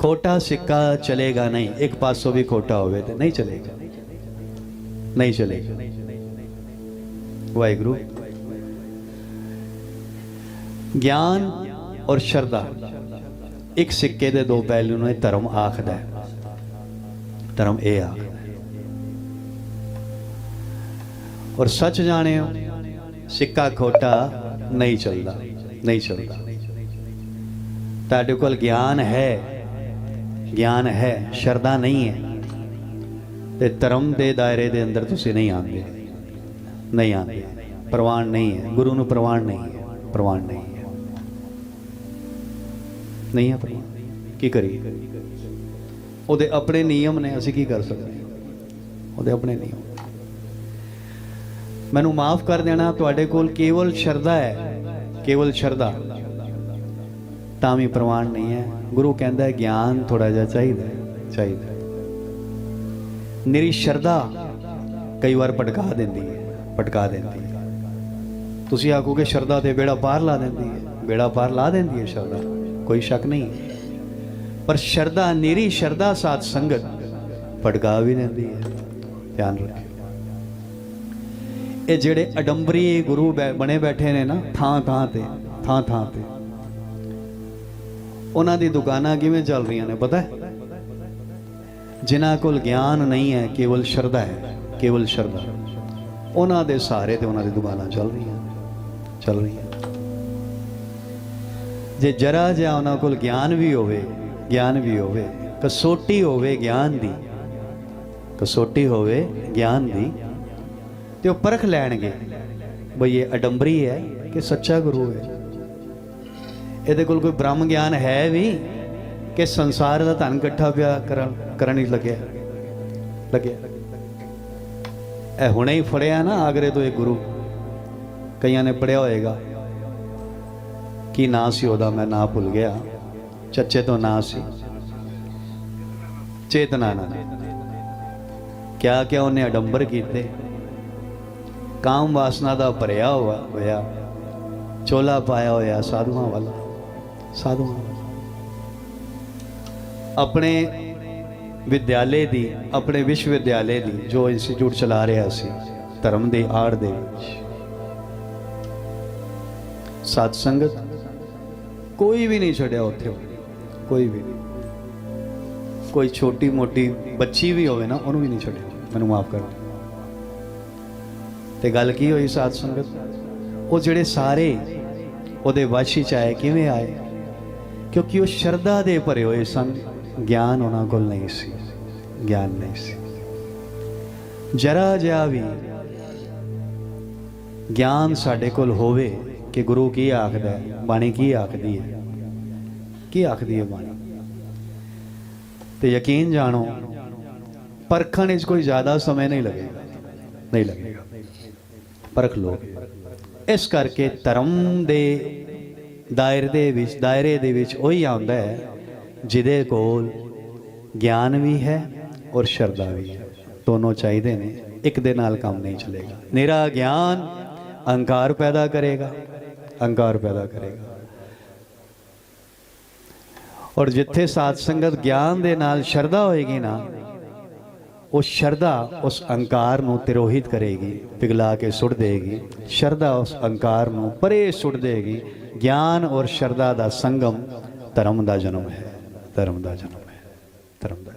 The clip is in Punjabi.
ਖੋਟਾ ਸਿੱਕਾ ਚਲੇਗਾ ਨਹੀਂ ਇੱਕ ਪਾਸੋਂ ਵੀ ਖੋਟਾ ਹੋਵੇ ਤੇ ਨਹੀਂ ਚਲੇਗਾ ਨਹੀਂ ਚਲੇਗਾ ਵਾਹਿਗੁਰੂ ਗਿਆਨ ਔਰ ਸ਼ਰਧਾ ਇੱਕ ਸਿੱਕੇ ਦੇ ਦੋ ਪਹਿਲੂ ਨੇ ਧਰਮ ਆਖਦਾ ਹੈ ਧਰਮ ਇਹ ਆ ਔਰ ਸੱਚ ਜਾਣਿਓ ਸਿੱਕਾ ਖੋਟਾ ਨਹੀਂ ਚੱਲਦਾ ਨਹੀਂ ਚੱਲਦਾ ਤੁਹਾਡੇ ਕੋਲ ਗਿਆਨ ਹੈ ਗਿਆਨ ਹੈ, ਸ਼ਰਧਾ ਨਹੀਂ ਹੈ। ਤੇ ਧਰਮ ਦੇ ਦਾਇਰੇ ਦੇ ਅੰਦਰ ਤੁਸੀਂ ਨਹੀਂ ਆਉਂਦੇ। ਨਹੀਂ ਆਉਂਦੇ। ਪ੍ਰਵਾਨ ਨਹੀਂ ਹੈ। ਗੁਰੂ ਨੂੰ ਪ੍ਰਵਾਨ ਨਹੀਂ ਹੈ। ਪ੍ਰਵਾਨ ਨਹੀਂ ਹੈ। ਨਹੀਂ ਹੈ ਪ੍ਰਵਾਨ। ਕੀ ਕਰੀਏ? ਉਹਦੇ ਆਪਣੇ ਨਿਯਮ ਨੇ, ਅਸੀਂ ਕੀ ਕਰ ਸਕਦੇ ਉਹਦੇ ਆਪਣੇ ਨਿਯਮ। ਮੈਨੂੰ ਮਾਫ ਕਰ ਦੇਣਾ, ਤੁਹਾਡੇ ਕੋਲ ਕੇਵਲ ਸ਼ਰਧਾ ਹੈ। ਕੇਵਲ ਸ਼ਰਧਾ। ਤਾਂ ਵੀ ਪ੍ਰਮਾਣ ਨਹੀਂ ਹੈ। ਗੁਰੂ ਕਹਿੰਦਾ ਹੈ, ਗਿਆਨ ਥੋੜਾ ਜਿਹਾ ਚਾਹੀਦਾ ਚਾਹੀਦਾ ਮੇਰੀ ਸ਼ਰਧਾ ਕਈ ਵਾਰ ਪਟਕਾ ਦਿੰਦੀ ਹੈ ਪਟਕਾ ਦਿੰਦੀ ਹੈ। ਤੁਸੀਂ ਆਖੋਗੇ, ਸ਼ਰਧਾ ਤੇ ਬੇੜਾ ਪਾਰ ਲਾ ਦਿੰਦੀ ਹੈ। ਬੇੜਾ ਪਾਰ ਲਾ ਦਿੰਦੀ ਹੈ ਸ਼ਰਧਾ, ਕੋਈ ਸ਼ੱਕ ਨਹੀਂ। ਪਰ ਸ਼ਰਧਾ, ਨਿਰੀ ਸ਼ਰਧਾ ਸਾਥ ਸੰਗਤ ਭਟਕਾ ਵੀ ਦਿੰਦੀ ਹੈ। ਧਿਆਨ ਰੱਖਿਓ। ਇਹ ਜਿਹੜੇ ਅਡੰਬਰੀ ਗੁਰੂ ਬੈ- ਬਣੇ ਬੈਠੇ ਨੇ ਨਾ ਥਾਂ ਥਾਂ ਤੇ ਥਾਂ ਥਾਂ ਤੇ ਉਹਨਾਂ ਦੀ ਦੁਕਾਨਾਂ ਕਿਵੇਂ ਚੱਲ ਰਹੀਆਂ ਨੇ, ਪਤਾ ਹੈ? ਜਿਨ੍ਹਾਂ ਕੋਲ ਗਿਆਨ ਨਹੀਂ ਹੈ, ਕੇਵਲ ਸ਼ਰਧਾ ਹੈ, ਕੇਵਲ ਸ਼ਰਧਾ। ਉਹਨਾਂ ਦੇ ਸਹਾਰੇ ਤੇ ਉਹਨਾਂ ਦੀ ਦੁਕਾਨਾਂ ਚੱਲ ਰਹੀਆਂ ਚੱਲ ਰਹੀਆਂ। ਜੇ ਜਰਾ ਜਿਹਾ ਉਹਨਾਂ ਕੋਲ ਗਿਆਨ ਵੀ ਹੋਵੇ, ਗਿਆਨ ਵੀ ਹੋਵੇ, ਕਸੋਟੀ ਹੋਵੇ ਗਿਆਨ ਦੀ, ਕਸੋਟੀ ਹੋਵੇ ਗਿਆਨ ਦੀ, ਤੇ ਉਹ ਪਰਖ ਲੈਣਗੇ, ਬਈ ਇਹ ਅਡੰਬਰੀ ਹੈ ਕਿ ਸੱਚਾ ਗੁਰੂ ਹੈ। ਇਹਦੇ ਕੋਲ ਕੋਈ ਬ੍ਰਹਮ ਗਿਆਨ ਹੈ ਵੀ ਕਿ ਸੰਸਾਰ ਦਾ ਧਨ ਇਕੱਠਾ ਪਿਆ ਕਰਨ ਕਰਨ ਹੀ ਲੱਗਿਆ। ਲੱਗਿਆ। ਇਹ ਹੁਣੇ ਹੀ ਫੜਿਆ ਨਾ ਆਗਰੇ ਤੋਂ ਇਹ ਗੁਰੂ। ਕਈਆਂ ਨੇ ਪੜਿਆ ਹੋਏਗਾ। ਕੀ ਨਾਂ ਸੀ ਉਹਦਾ? ਮੈਂ ਨਾਂ ਭੁੱਲ ਗਿਆ। ਚੱਚੇ ਤੋਂ ਨਾਂ ਸੀ। ਚੇਤਨਾ ਨਾ। ਕਿਆ ਕਿਆ ਉਹਨੇ ਅਡੰਬਰ ਕੀਤੇ। ਕਾਮ ਵਾਸਨਾ ਦਾ ਭਰਿਆ ਹੋਇਆ ਹੋਇਆ। ਚੋਲਾ ਪਾਇਆ ਹੋਇਆ ਸਾਧੂਆਂ ਵਾਲਾ। ਸਾਧੂਆਂ ਆਪਣੇ ਵਿਦਿਆਲੇ ਦੀ, ਆਪਣੇ ਵਿਸ਼ਵ ਵਿਦਿਆਲੇ ਦੀ ਜੋ ਇੰਸਟੀਚਿਊਟ ਚਲਾ ਰਿਹਾ ਸੀ, ਧਰਮ ਦੇ ਆੜ ਦੇ ਵਿੱਚ। ਸਾਧ ਸੰਗਤ ਕੋਈ ਵੀ ਨਹੀਂ ਛੱਡਿਆ ਉੱਥੇ। ਕੋਈ ਵੀ ਕੋਈ ਛੋਟੀ ਮੋਟੀ ਬੱਚੀ ਵੀ ਹੋਵੇ ਨਾ, ਉਹਨੂੰ ਵੀ ਨਹੀਂ ਛੱਡਿਆ। ਮੈਨੂੰ ਮਾਫ ਕਰੋ ਤੇ ਗੱਲ ਕੀ ਹੋਈ ਸਾਧ ਸੰਗਤ? ਉਹ ਜਿਹੜੇ ਸਾਰੇ ਉਹਦੇ ਵਸ਼ ਵਿੱਚ ਆਏ ਕਿਵੇਂ ਆਏ ਕਿਉਂਕਿ ਉਹ ਸ਼ਰਧਾ ਦੇ ਭਰੇ ਹੋਏ ਸਨ। ਗਿਆਨ ਉਹਨਾਂ ਕੋਲ ਨਹੀਂ ਸੀ। ਗਿਆਨ ਨਹੀਂ ਸੀ। ਜਰਾ ਜਿਹਾ ਵੀ ਗਿਆਨ ਸਾਡੇ ਕੋਲ ਹੋਵੇ ਕਿ ਗੁਰੂ ਕੀ ਆਖਦਾ ਹੈ, ਬਾਣੀ ਕੀ ਆਖਦੀ ਹੈ? ਕੀ ਆਖਦੀ ਹੈ ਬਾਣੀ? ਤੇ ਯਕੀਨ ਜਾਣੋ, ਪਰਖਣ ਵਿੱਚ ਕੋਈ ਜ਼ਿਆਦਾ ਸਮੇਂ ਨਹੀਂ ਲੱਗੇਗਾ। ਨਹੀਂ ਲੱਗੇਗਾ। ਪਰਖ ਲੋ ਇਸ ਕਰਕੇ ਧਰਮ ਦੇ ਦਾਇਰੇ ਦੇ ਵਿੱਚ, ਦਾਇਰੇ ਦੇ ਵਿੱਚ ਉਹੀ ਆਉਂਦਾ ਹੈ, ਜਿਹਦੇ ਕੋਲ ਗਿਆਨ ਵੀ ਹੈ ਔਰ ਸ਼ਰਧਾ ਵੀ ਹੈ। ਦੋਨੋਂ ਚਾਹੀਦੇ ਨੇ, ਇੱਕ ਦੇ ਨਾਲ ਕੰਮ ਨਹੀਂ ਚੱਲੇਗਾ। ਨਿਰਾ ਗਿਆਨ ਅਹੰਕਾਰ ਪੈਦਾ ਕਰੇਗਾ, ਅਹੰਕਾਰ ਪੈਦਾ ਕਰੇਗਾ। ਔਰ ਜਿੱਥੇ ਸਾਧ ਸੰਗਤ ਗਿਆਨ ਦੇ ਨਾਲ ਸ਼ਰਧਾ ਹੋਏਗੀ ਨਾ ਉਹ ਸ਼ਰਧਾ ਉਸ ਅਹੰਕਾਰ ਨੂੰ ਤਿਰੋਹਿਤ ਕਰੇਗੀ, ਪਿਘਲਾ ਕੇ ਸੁੱਟ ਦੇਗੀ। ਸ਼ਰਧਾ ਉਸ ਅਹੰਕਾਰ ਨੂੰ ਪਰੇ ਸੁੱਟ ਦੇਗੀ। ਗਿਆਨ ਔਰ ਸ਼ਰਧਾ ਦਾ ਸੰਗਮ ਧਰਮ ਦਾ ਜਨਮ ਹੈ, ਧਰਮ ਦਾ ਜਨਮ ਹੈ, ਧਰਮ ਦਾ